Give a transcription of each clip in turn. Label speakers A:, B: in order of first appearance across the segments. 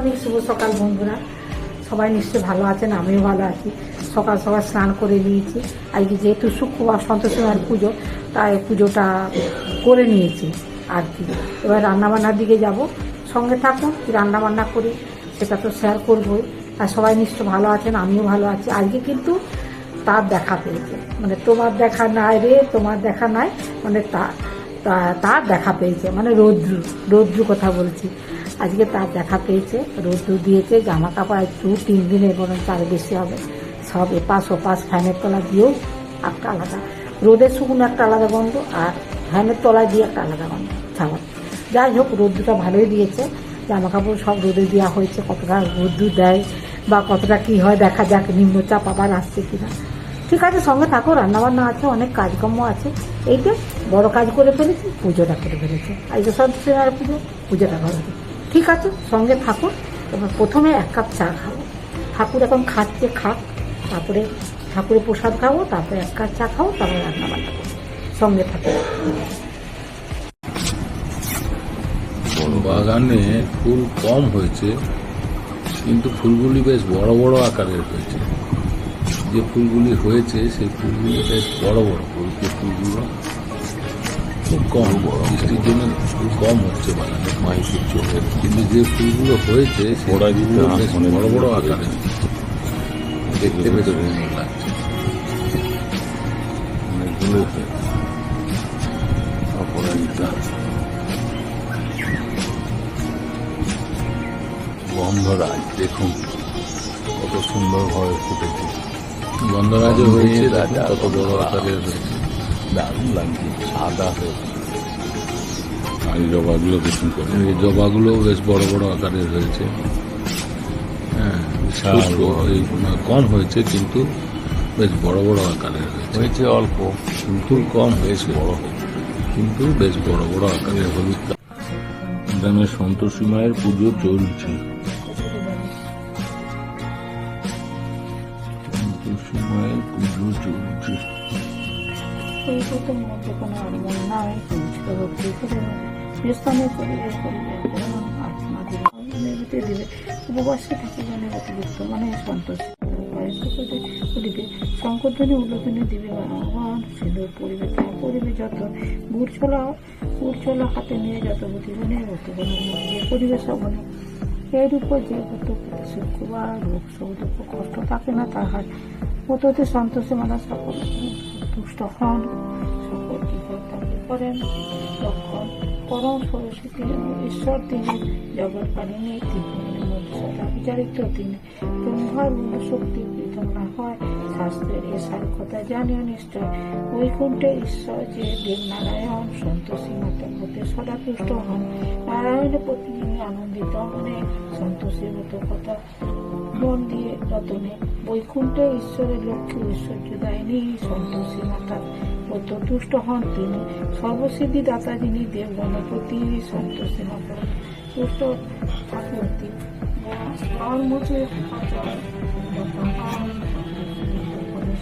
A: অনেক শুভ সকাল, বন্ধুরা। সবাই নিশ্চয়ই ভালো আছেন, আমিও ভালো আছি। সকাল সকাল স্নান করে নিয়েছি। আজকে যেহেতু শুক্রবার সন্তোষীমার পুজো, তাই পুজোটা করে নিয়েছি আর কি। এবার রান্নাবান্নার দিকে যাব। সঙ্গে থাকুন রান্নাবান্না করি সেটা তো শেয়ার করবোই। আর সবাই নিশ্চয় ভালো আছেন, আমিও ভালো আছি। আজকে কিন্তু তার দেখা পেয়েছে। মানে তোমার দেখা নাই রে, তোমার দেখা নাই মানে তা, তা- তার দেখা পেয়েছে। মানে রৌদ্রু রৌদ্রু কথা বলছি। আজকে তার দেখা পেয়েছে রৌদ্রু দিয়েছে জামা কাপড় একটু তিন দিনে বরং তার বেশি হবে। সব এপাশ ওপাশ ফ্যানের তলা দিয়েও একটা আলাদা। রোদের শুকনো একটা আলাদা গন্ধ আর ফ্যানের তলায় দিয়ে একটা আলাদা গন্ধ। ছাওয়া যাই হোক রোদ্রুটা ভালোই দিয়েছে। জামা কাপড় সব রোদে দেওয়া হয়েছে, কতটা রোদ্রু দেয় বা কতটা কি হয় দেখা যাক নিম্নচাপ আবার আসছে কিনা। ঠিক আছে, সঙ্গে থাকো, রান্নাবান্না আছে, অনেক কাজকর্ম আছে। এইটা বড় কাজ করে ফেলেছি, পুজোটা করে ফেলেছি। আজকে সত্যিকার পুজো, পুজোটা করে ঠিক আছে, সঙ্গে থাকো এবার প্রথমে এক কাপ চা খাব। ঠাকুর এখন খাচ্ছে, খাক। তারপরে ঠাকুরের প্রসাদ খাব, তারপরে এক কাপ চা খাব, তারপরে রান্নাবান্না করব। সঙ্গে থাকো
B: বাগানে ফুল কম হয়েছে, কিন্তু ফুলগুলি বেশ বড় বড় আকারের হয়েছে। যে ফুলগুলি হয়েছে, সেই ফুলগুলি বেশ বড় বড়। বলতে ফুলগুলো খুব কম বড় বৃষ্টির জন্য ফুল কম হচ্ছে বাগানে মাইকের চোখে। কিন্তু যে ফুলগুলো হয়েছে বড় বড় আকারে। দেখতে বেশ সুন্দর লাগছে। অনেকগুলো অপরাজিতা। গন্ধরাজ দেখুন। কত সুন্দরভাবে ফুটেছে। গন্ধরাজও হয়েছে কত বড় আকারের হয়েছে। দারুণ লাগছে সাদা হয়েছে আর জবাগুলো দেখুন কত এই জবাগুলো বেশ বড় বড় আকারের হয়েছে। হ্যাঁ কম হয়েছে কিন্তু বেশ বড় বড় আকারের হয়েছে। হয়েছে অল্প কিন্তু কম হয়েছে বড়। কিন্তু বেশ বড় বড় আকারের হলুদ এখানে সন্তোষী মায়ের পুজো চলছে। সন্তোষী মায়ের পুজো চলছে।
A: এই মধ্যে কোনো অনিয়ম নাই পরিষ্কার হচ্ছে স্থানে পরিবেশ পরিবেশ যেমন আত্মা দিবে উপবাসে থাকে মানে অতিরিক্ত মানে সন্তোষ দিবে শঙ্করধ্বনি উল্লোধনী দিবে ভগবান সিঁদুর পরিবে তা পরিবে যত গুড়ছোলা গুড়ছোলা হাতে নিয়ে যত বুদ্ধিবনে বর্তমানে দিয়ে পরিবেশ অবনে এর উপর যে কত শুক্রবার রোগ শোক দুঃখ, কষ্ট থাকে না, তাহার মততে সন্তোষে মানা সকল তুষ্ট হন সকল বিপদ তাকে করেন লক্ষণ, পরম সরস্বতী ঈশ্বর তিনি জগৎ পালিনী তিনি বিচারিত। তিনি ব্রহ্মার শক্তি না হয় শাস্ত্রের এ কথা জানিও নিশ্চয় বৈকুণ্ঠে ঈশ্বর যে দেব নারায়ণ সন্তোষী মাতা হতে সদা তুষ্ট হন নারায়ণের প্রতিদিন আনন্দিত মনে সন্তোষী মতো কথা মন দিয়ে যতনে বৈকুণ্ঠে ঈশ্বরের লক্ষ্যে ঐশ্বর্য দেয়নি সন্তোষী মাতা অত তুষ্ট হন তিনি সর্বসিদ্ধি দাতা যিনি দেব গণপতি সন্তোষী মাতা তুষ্ট ঠাকুরতি কর্মচে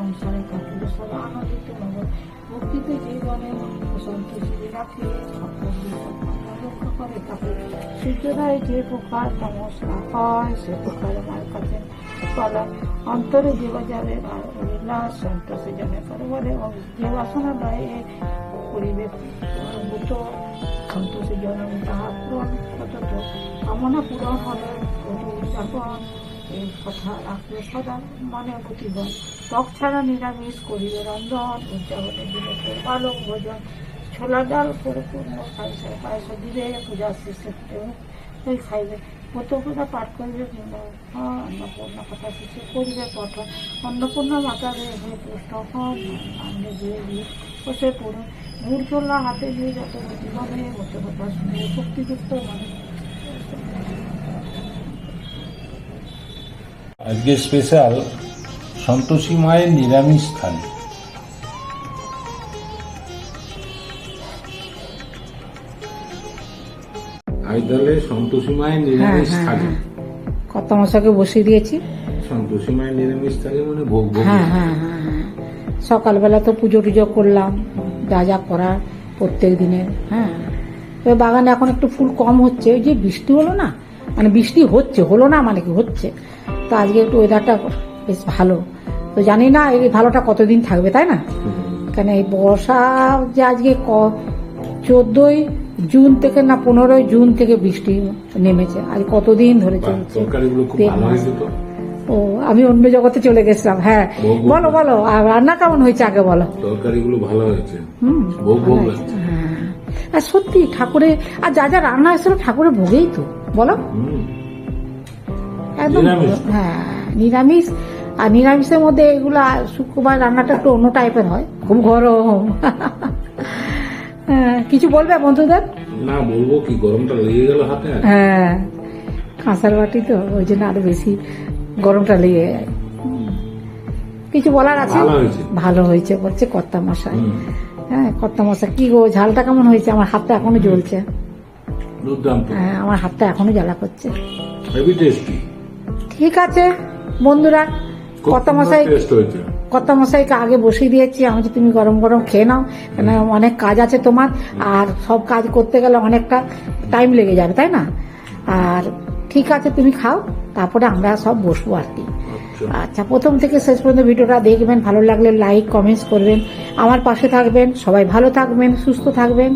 A: সংসারে কাটিলে সব আনন্দিত নগর ভক্তিতে জীবনে সন্তোষী রাখে লক্ষ্য করে তাকে সূর্যোদয় যে প্রকার তমসা হয়, সে প্রকার মায়ের কাছে চলা অন্তরে যাবে আর অভিলাষ সন্তোষে জমে করে যে বাসনা কামনা পূরণ হলে কথা রাখলে মনে প্রতিবন টক ছাড়া নিরামিষ করিবে, রন্ধন উদযাপনের দিনে বালক ভোজন, ছোলা ডাল, পরিপূর্ণ পায়সা পায়স দিবে পূজা শেষে ওই খাইবে প্রত্যেকটা পাঠ করবে কিংবা হ্যাঁ অন্নপূর্ণা কথা শেষে করবে, পঠন অন্নপূর্ণা মাতা হে পুষ্ট হন সামনে দিয়ে দিয়ে বসে পড়ুন। মূর্চল্লা হাতে দিয়ে যত জীবনে মতো কথা শুনে শক্তিযুক্ত মানে
B: আজকে স্পেশাল সন্তোষী মায়ের নিরামিষ থালি। সন্তোষী মায়ের
C: হ্যাঁ
B: নিরামিষ
C: হ্যাঁ
B: থালি।
C: হ্যাঁ। কত মশাকে বসিয়ে দিয়েছি।
B: সন্তোষী মায়ের নিরামিষ থালি মানে ভোগ ভোগ।
C: হ্যাঁ হ্যাঁ হ্যাঁ হ্যাঁ। সকালবেলা তো পুজো টুজো করলাম যা যা করার প্রত্যেক দিনের হ্যাঁ। তবে বাগানে এখন একটু ফুল কম হচ্ছে ওই যে বৃষ্টি হলো না মানে বৃষ্টি হচ্ছে হলো না মানে কি হচ্ছে? তো আজকে একটু ওয়েদারটা বেশ ভালো। তো জানি না এই ভালোটা কতদিন থাকবে তাই না? কেন এই বর্ষা যে আজকে ক চোদ্দই জুন থেকে না পনেরোই জুন থেকে বৃষ্টি নেমেছে। আজ কতদিন ধরে চলছে? ও আমি অন্য জগতে চলে গেছিলাম হ্যাঁ। বলো বলো আর রান্না কেমন হয়েছে আগে বলো?
B: তরকারিগুলো ভালো হয়েছে।
C: হুম। হ্যাঁ। আর সত্যি ঠাকুরে আর যা যা রান্না হয়েছিল ঠাকুরের ভোগেই তো বলো। একদম হ্যাঁ নিরামিষ। আর নিরামিষের মধ্যে এগুলা শুক্রবার রান্নাটা একটু অন্য টাইপের হয়। খুব গরম। হ্যাঁ, কিছু বলবে বন্ধুদের?
B: না বলব কি গরমটা লেগে গেল হাতে
C: হ্যাঁ কাঁসার বাটি তো ওই জন্য আরও বেশি গরমটা লেগে যায়। কিছু বলার আছে?
B: ভালো হয়েছে।
C: বলছে কর্তা মশাই হ্যাঁ কর্তা মশাই কি গো ঝালটা কেমন হয়েছে? আমার হাতটা এখনও জ্বলছে। হ্যাঁ আমার হাতটা এখনও জ্বালা করছে।
B: হেভি টেস্টি
C: ঠিক আছে বন্ধুরা কর্তা মশাই
B: টেস্ট
C: মশাইকে আগে বসিয়ে দিয়েছি আমি তুমি গরম গরম খেয়ে নাও কেন অনেক কাজ আছে তোমার আর সব কাজ করতে গেলে অনেকটা টাইম লেগে যাবে তাই না? আর ঠিক আছে তুমি খাও তারপরে আমরা সব বসবো আর কি।
B: আচ্ছা।
C: আচ্ছা প্রথম থেকে শেষ পর্যন্ত ভিডিওটা দেখবেন ভালো লাগলে লাইক কমেন্টস করবেন। আমার পাশে থাকবেন সবাই ভালো থাকবেন সুস্থ থাকবেন।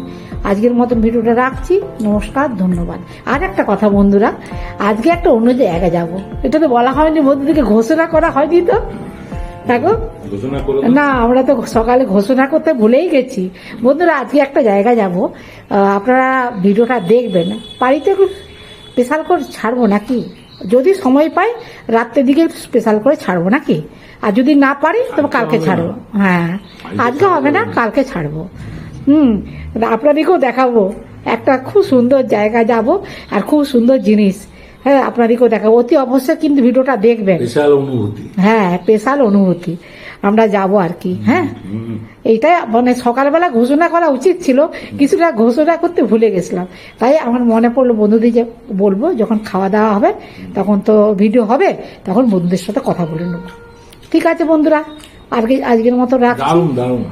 C: আজকের মতন ভিডিওটা রাখছি। নমস্কার ধন্যবাদ। আর একটা কথা বন্ধুরা আজকে একটা অন্য জায়গায় যাব। এটা তো বলা হয়নি বন্ধুদেরকে ঘোষণা করা হয়নি তো। দেখো। না আমরা তো সকালে ঘোষণা করতে ভুলেই গেছি। বন্ধুরা আজকে একটা জায়গা যাব। আপনারা ভিডিওটা দেখবেন। বাড়িতে একটু স্পেশাল করে ছাড়বো নাকি? যদি সময় পাই রাত্রের দিকে স্পেশাল করে ছাড়বো নাকি? আর যদি না পারি তবে কালকে ছাড়বো। হ্যাঁ
B: আজকে
C: হবে না
B: না।
C: কালকে ছাড়বো। হুম আপনাদেরকেও দেখাবো। একটা খুব সুন্দর জায়গা যাব আর খুব সুন্দর জিনিস। হ্যাঁ আপনাদেরকেও দেখাবো। অতি অবশ্যই কিন্তু ভিডিওটা দেখবেন।
B: অনুভূতি।
C: হ্যাঁ স্পেশাল অনুভূতি। আমরা যাব আর কি হ্যাঁ?
B: হুম,
C: এইটা মানে সকালবেলা ঘোষণা করা উচিত ছিল কিছুটা ঘোষণা করতে ভুলে গেছিলাম। তাই আমার মনে পড়ল বন্ধুদের যে বলব যখন খাওয়া দাওয়া হবে তখন তো ভিডিও হবে তখন বন্ধুদের সাথে কথা বলে নেব। ঠিক আছে বন্ধুরা আজকে আজকের মতো রাখছি।
B: দারুণ।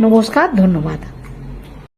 C: নমস্কার ধন্যবাদ।